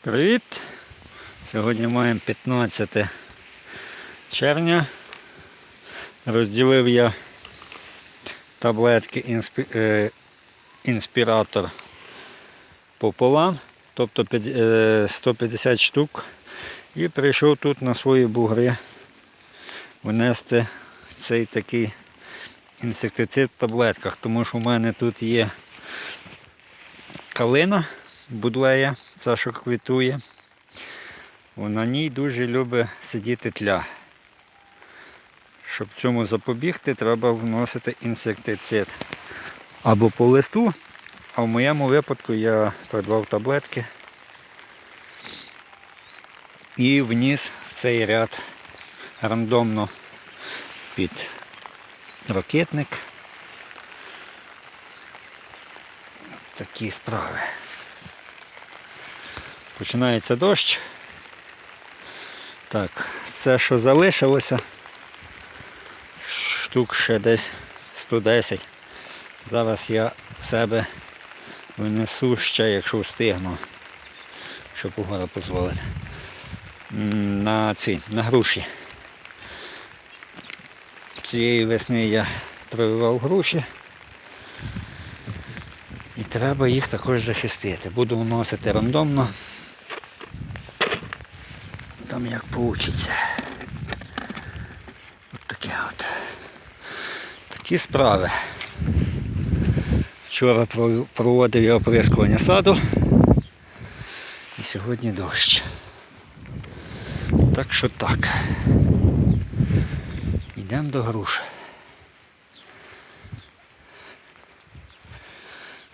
Привіт! Сьогодні маємо 15 червня. Розділив я таблетки інспі... е, інспіратор пополам, тобто е, 150 штук. І прийшов тут на свої бугри внести цей такий інсектицид в таблетках, тому що в мене тут є калина будлея, ця що квітує. На ній дуже любить сидіти тля. Щоб цьому запобігти, треба вносити інсектицид. Або по листу, а в моєму випадку я придбав таблетки і вніс в цей ряд рандомно під ракетник. Такі справи. Починається дощ. Так, це що залишилося, штук ще десь 110. Зараз я себе винесу ще, якщо встигну, щоб погода дозволить. На ці, на груші. Цієї весни я прививав груші. І треба їх також захистити. Буду вносити рандомно. Там як получиться. От таке от. Такі справи. Вчора проводив я оприскування саду. І сьогодні дощ. Так що так. Йдемо до груш.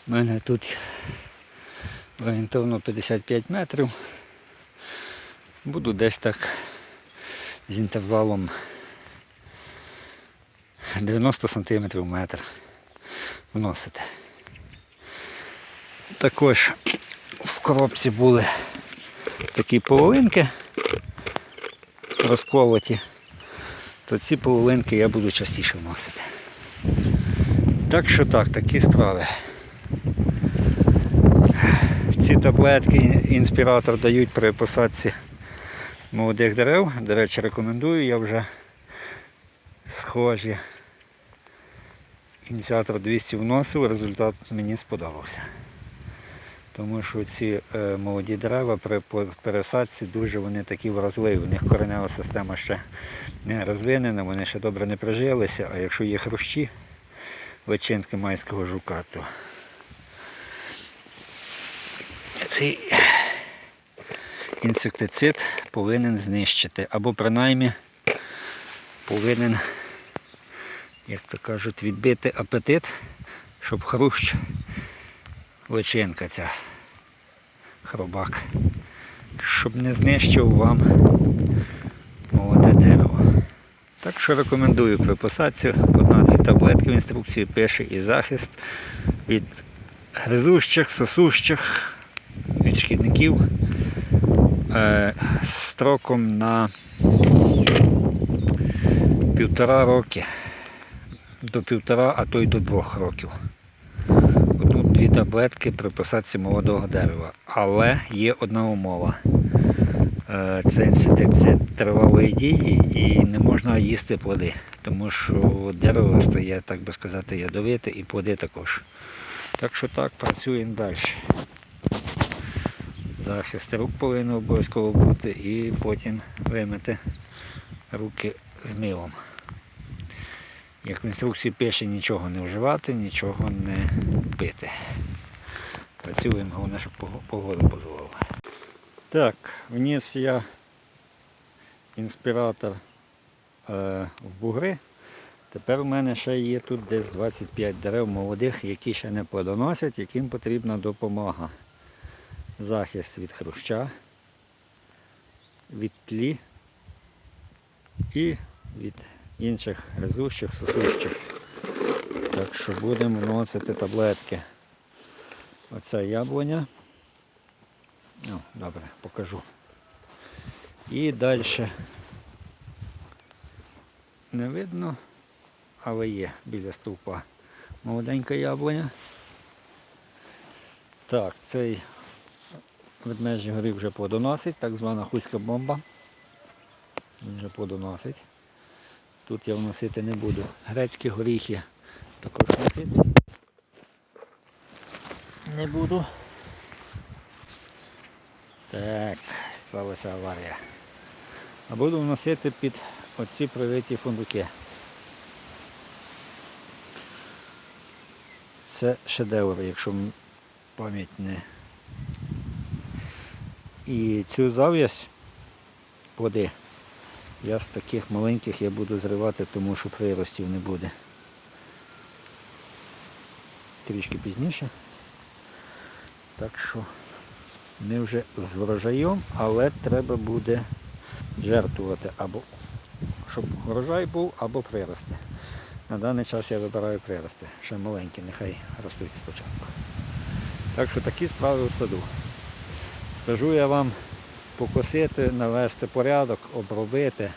У мене тут орієнтовно 55 метрів. Буду десь так з інтервалом 90 см метр вносити. Також в коробці були такі половинки розколоті, то ці половинки я буду частіше вносити. Так що так, такі справи. Ці таблетки інспіратор дають при посадці молодих дерев. До речі, рекомендую, я вже схожі. Ініціатор 200 вносив, результат мені сподобався. Тому що ці е, молоді дерева при пересадці дуже вони такі вразливі, у них коренева система ще не розвинена, вони ще добре не прижилися, а якщо є хрущі, личинки майського жука, то цей інсектицид повинен знищити. Або принаймні повинен, як то кажуть, відбити апетит, щоб хрущ, личинка ця хробак, щоб не знищив вам молоде дерево. Так що рекомендую при посадці одна-дві таблетки в інструкції пише і захист від гризущих, сосущих, від шкідників строком на півтора роки. До півтора, а то й до двох років. Одну-дві таблетки при посадці молодого дерева. Але є одна умова. Е, Це інсектицид тривалої дії і не можна їсти плоди, тому що дерево стає, так би сказати, ядовите і плоди також. Так що так, працюємо далі. Захист рук повинен обов'язково бути і потім вимити руки з милом. Як в інструкції пише, нічого не вживати, нічого не пити. Працюємо, головне, щоб пого- погода дозволила. Так, вніс я інспіратор е, в бугри. Тепер у мене ще є тут десь 25 дерев молодих, які ще не плодоносять, яким потрібна допомога. Захист від хруща, від тлі і від інших гризущих, сосущих. Так що будемо вносити таблетки. Оце яблуня. Ну, добре, покажу. І далі не видно, але є біля стовпа молоденька яблуня. Так, цей ведмежий горіх вже плодоносить, так звана хуська бомба. Він вже плодоносить. Тут я вносити не буду. Грецькі горіхи також носити. Не буду. Так, сталася аварія. А буду вносити під оці привиті фундуки. Це шедевр, якщо пам'ять не. І цю зав'язь плоди я з таких маленьких я буду зривати, тому що приростів не буде. Трішки пізніше. Так що не вже з врожаєм, але треба буде жертвувати або щоб врожай був, або прирости. На даний час я вибираю прирости. Ще маленькі, нехай ростуть спочатку. Так що такі справи в саду. Скажу я вам покосити, навести порядок, обробити.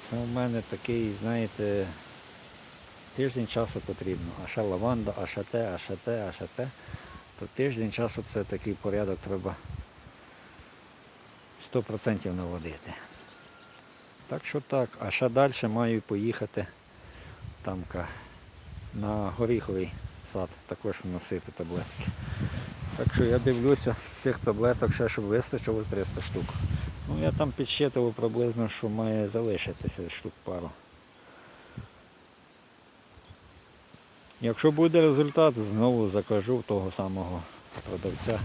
Це у мене такий, знаєте, тиждень часу потрібно. А ще лаванда, а ще те, а ще те, а ще те. То тиждень часу це такий порядок треба 100% наводити. Так що так, а ще далі маю поїхати там на горіховий сад, також носити таблетки. Так що я дивлюся, цих таблеток ще щоб вистачило 300 штук. Ну я там підсчитував приблизно, що має залишитися штук пару. Якщо буде результат, знову закажу того самого продавця.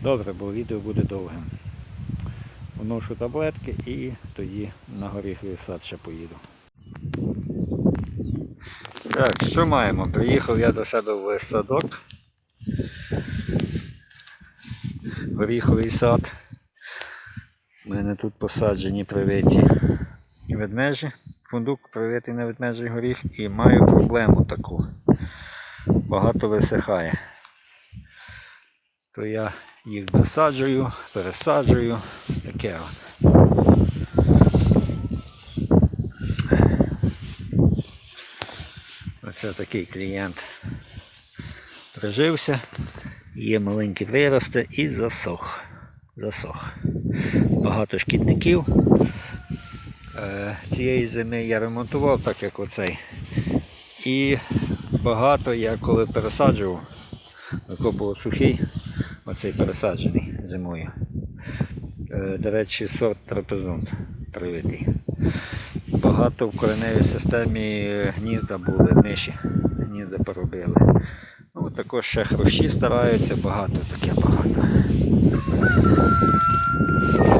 Добре, бо відео буде довгим. Вношу таблетки і тоді на горіховий сад ще поїду. Так, що маємо? Приїхав я до себе в садок. Горіховий сад. У мене тут посаджені привиті ведмежі. Фундук привитий на ведмежий горіх і маю проблему таку. Багато висихає. То я їх досаджую, пересаджую. Таке. Оце такий клієнт прижився, є маленькі вирости і засох. Засох. Багато шкідників. Е, Цієї зими я ремонтував, так як оцей. І багато я коли пересаджував, викопував сухий, оцей пересаджений зимою. Е, До речі, сорт трапезунт привитий. Багато в кореневій системі гнізда були, миші, гнізда поробили. Ну, також ще хрущі стараються, багато таке багато.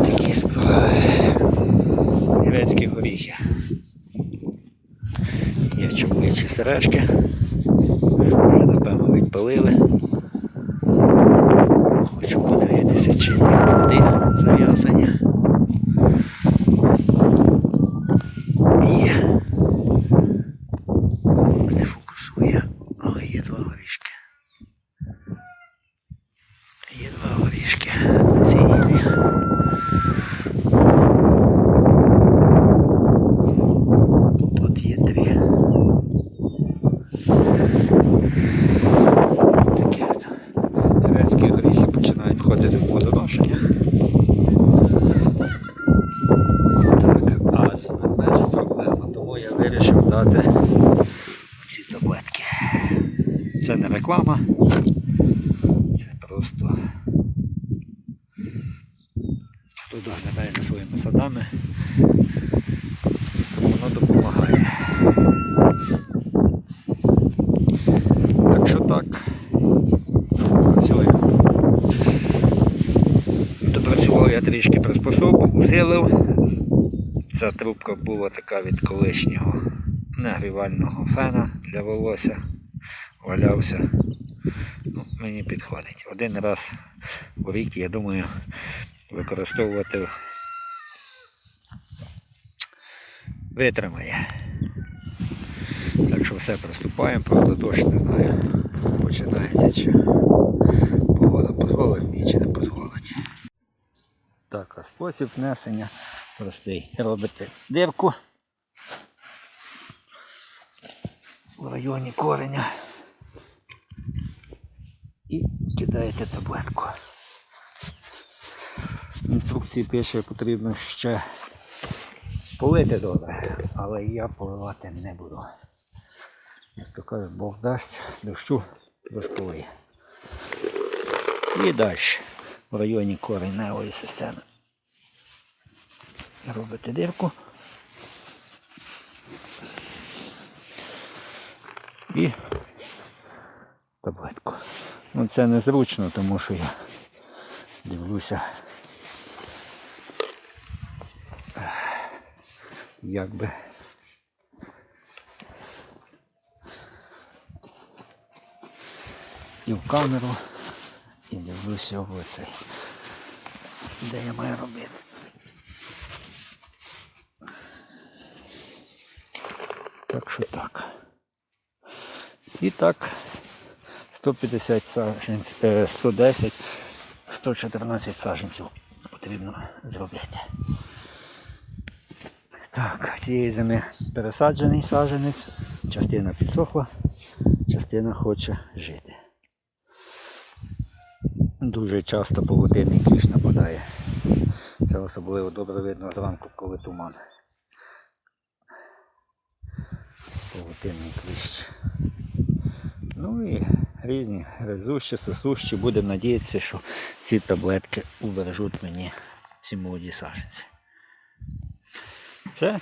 Такі справи. Грецькі горіхи. Є чоловічі сережки. Напевно відпалили. Куди зав'язані. Є. Не фокусує, але є два горішки. Є два горішки. Ці є. Тут є дві. Такі. Грецькі горіхи починають входити в плодоношення. Так, а з ведмежем проблема, тому я вирішив дати ці таблетки. Це не реклама, це просто хто доглядає за своїми садами, воно допомагає. Так що так, працює. Допрацював я трішки приспособу, усилив. Ця трубка була така від колишнього нагрівального фена для волосся. Валявся. Ну, мені підходить. Один раз у рік, я думаю, використовувати витримає. Так що все приступаємо, правда дощ не знаю, починається чи погода дозволить мені чи не дозволить. Так, а спосіб внесення простий. Робите дирку. в районі кореня і кидаєте таблетку. В інструкції пише, потрібно ще полити добре, але я поливати не буду. Як то кажуть, Бог дасть дощу, дощ полиє. І далі в районі кореневої системи. Робите дирку. І таблетку. Ну це незручно, тому що я дивлюся. Як би. І в камеру, і дивлюся в оцей. Де я маю робити? Так що так. І так 150 саженців, е, 110, 114 саженців потрібно зробити. Так, цієї зими пересаджений саженець, частина підсохла, частина хоче жити. Дуже часто павутинний кліщ нападає. Це особливо добре видно зранку, коли туман. Павутинний кліщ. Ну і різні гризущі, сосущі. Будемо надіятися, що ці таблетки убережуть мені ці молоді саженці. Це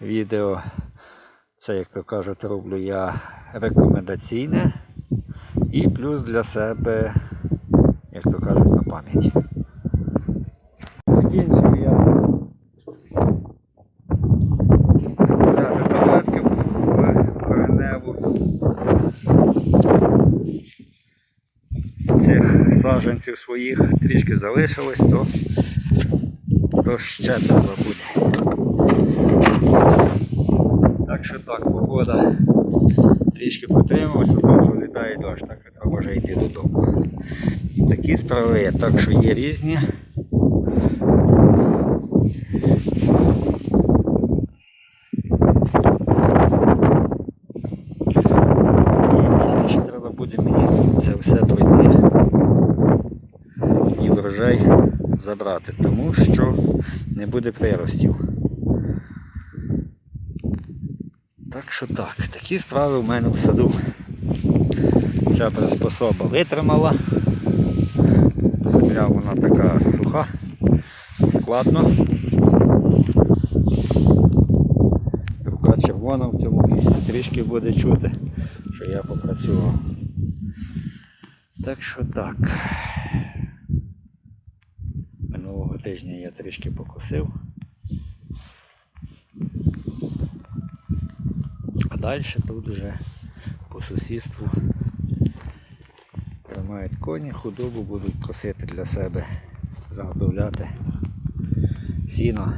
відео, це, як то кажуть, роблю я рекомендаційне і плюс для себе, як то кажуть, на пам'ять. Закінчив я вставляти таблетки в кореневу цих саджанців своїх трішки залишилось, то, то ще треба буде. Так що так, погода трішки потрималася, знову літає дощ, так треба вже йти додому. Такі справи так що є різні. І пізніше треба буде мені це все пройти і врожай забрати, тому що не буде приростів. Так що так, такі справи в мене в саду. Ця приспособа витримала. Земля вона така суха, складно. Рука червона в цьому місці трішки буде чути, що я попрацював. Так що так. Трішки покосив. А далі тут вже по сусідству тримають коні, худобу будуть косити для себе, заготовляти сіно.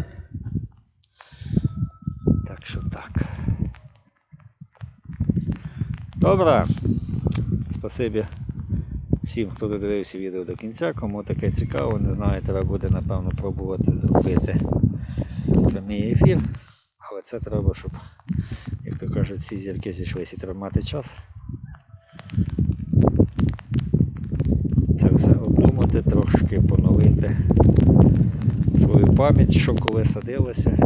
Так що так. Добре. Спасибі всім, хто додивився відео до кінця. Кому таке цікаво, не знаю, треба буде напевно пробувати зробити прямий ефір. Але це треба, щоб, як то кажуть, всі зірки зійшлися і треба мати час. Це все обдумати, трошки поновити свою пам'ять, що коли садилося,